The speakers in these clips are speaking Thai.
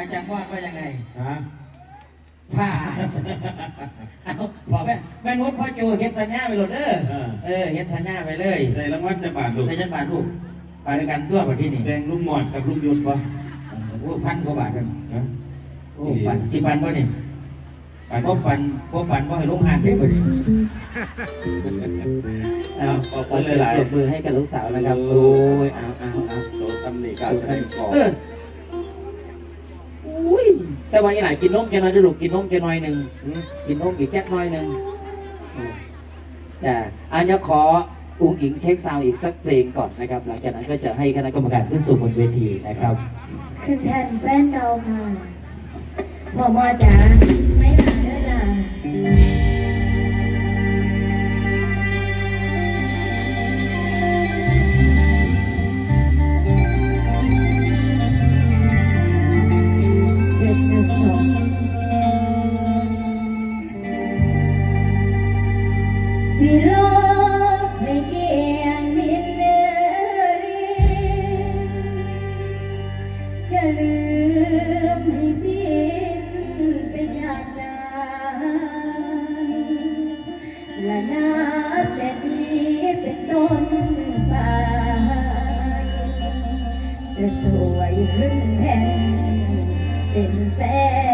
อาจารย์ว่าว่ายังไงฮะผ่าเอาบอกแม่แม่นุชพ่อโจเฮ็ดสัญญาไปโหลดเด้อเออเฮ็ดสัญญาไปเลยได้รางวัลจะบาทลูกในจังบาทลูกไปด้วยกันด้วยประที่นี่แดงลุงหมอดกับลุงยุทธปะโอ้พันกว่าบาทกันฮะโอ้ปันสิปันบ่นี่ปันบ่ปันบ่ปันบ่ให้ลงหานได้บ่นี่เอาขอบขคุอณเสียงหลายปรบมือให้กับลูกสาวนะครับโอ้ยเอาเอาเอาๆโตซ้ำนี่การแสดงก่อนเอออุ้ย แต่ว่าอีหลายกินนมจะน้อยเด้อลูกกินนมจะน้อยหนึงหืมกินนมอีกแจ๊กน้อยหนึ่งอืมจ้ะอันนี้ขออุ้งอิงเช็คซาวด์อีกสักเพลงก่อนนะครับ หลังจากนั้นก็จะให้คณะกรรมการขึ้นสู่บนเวทีนะครับ ขึ้นแทนแฟนเก่าค่ะพ่อมอจ๋าไม่หลาเด้อจ้า เป็นแฟน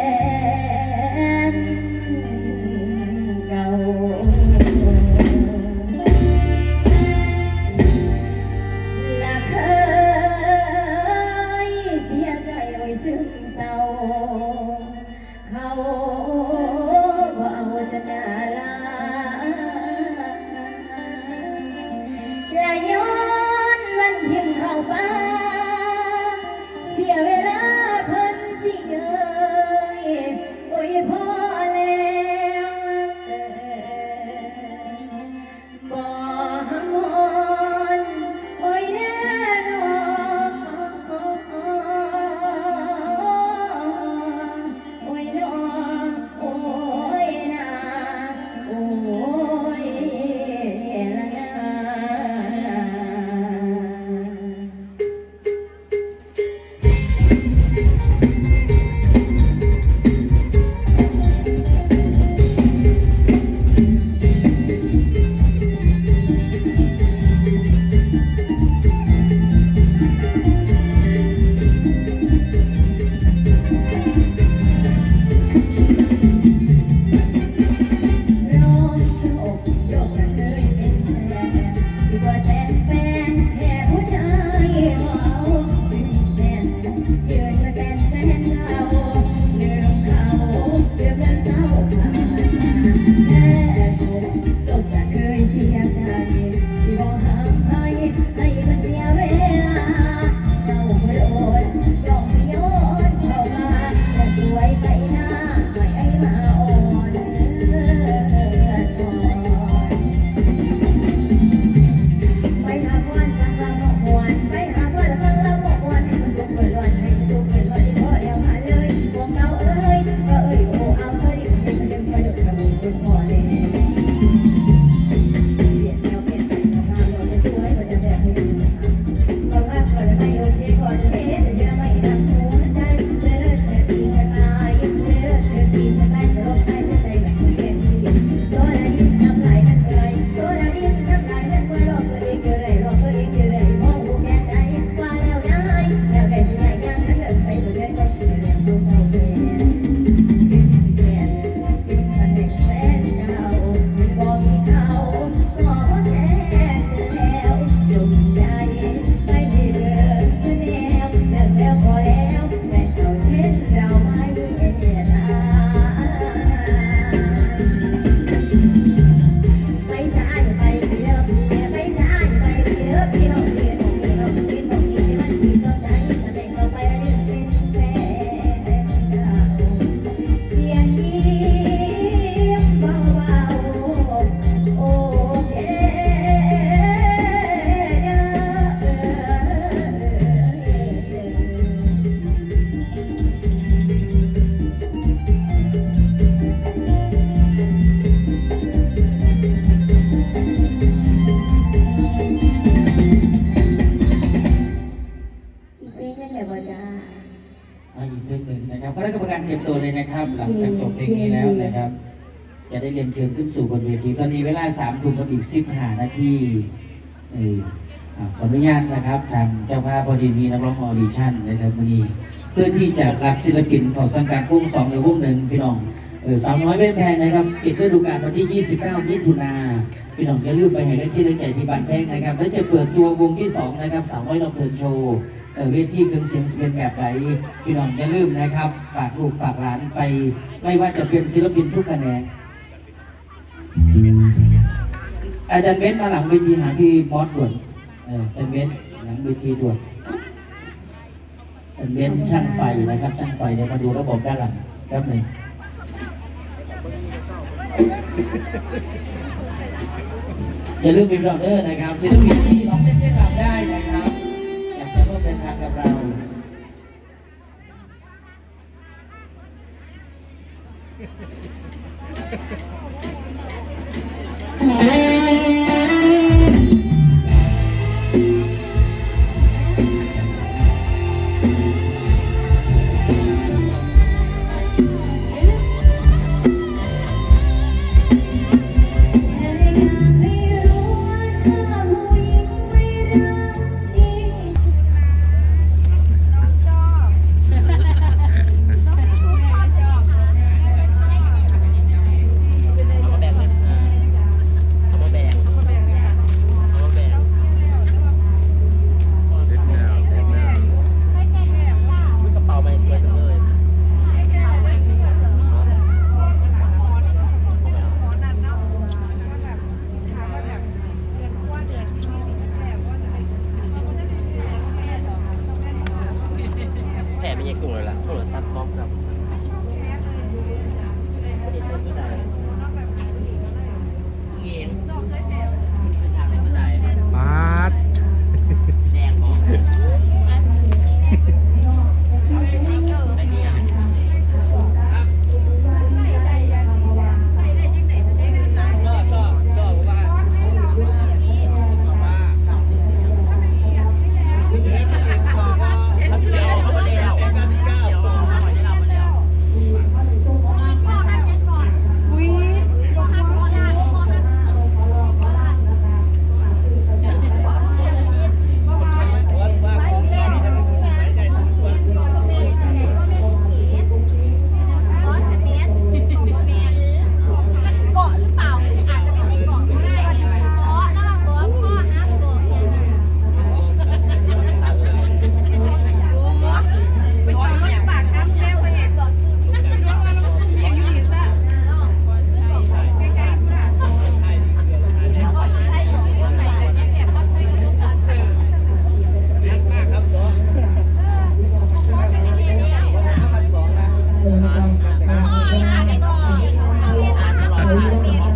นะครับ หลังจากจบเพลงนี้แล้วนะครับ จะได้เรียนเชิญขึ้นสู่บนเวทีตอนนี้เวลาสามทุ่มกับอีกสิบห้านาทีเอออะขออนุญาตนะครับทางเจ้าภาพพอดีมีนักร้องออดิชั่นนะครับวันนี้เพื่อที่จะรับศิลปินของสังกัดกุ้งสองหรือวงหนึ่งพี่น้องเออสาวน้อยเป็นแพงนะครับปิดฤดูกาลวันที่ 29 มิถุนาพี่น้องอย่าลืมไปให้และชื่อและใจที่บ้านแพงนะครับ แล้วจะเปิดตัววงที่สองนะครับสาวน้อยลำเพลินโชว์ เออเวทีเครื่องเสียงจะเป็นแบบไหนพี่น้องอย่าลืมนะครับ ฝากลูกฝากหลานไป ไม่ว่าจะเป็นศิลปินทุกแขนงอาจารย์เบนมาหลังเวทีหาพี่บอสด่วนเอออาจารย์เบนหลังเวทีด่วนอาจารย์เบนช่างไฟนะครับช่างไฟเดี๋ยวมาดูระบบด้านหลังแป๊บหนึ่งอย่าลืมเป็นรอบเดอร์นะครับศิลปิน พ่อนะก่อนเรียนอาหารเรียน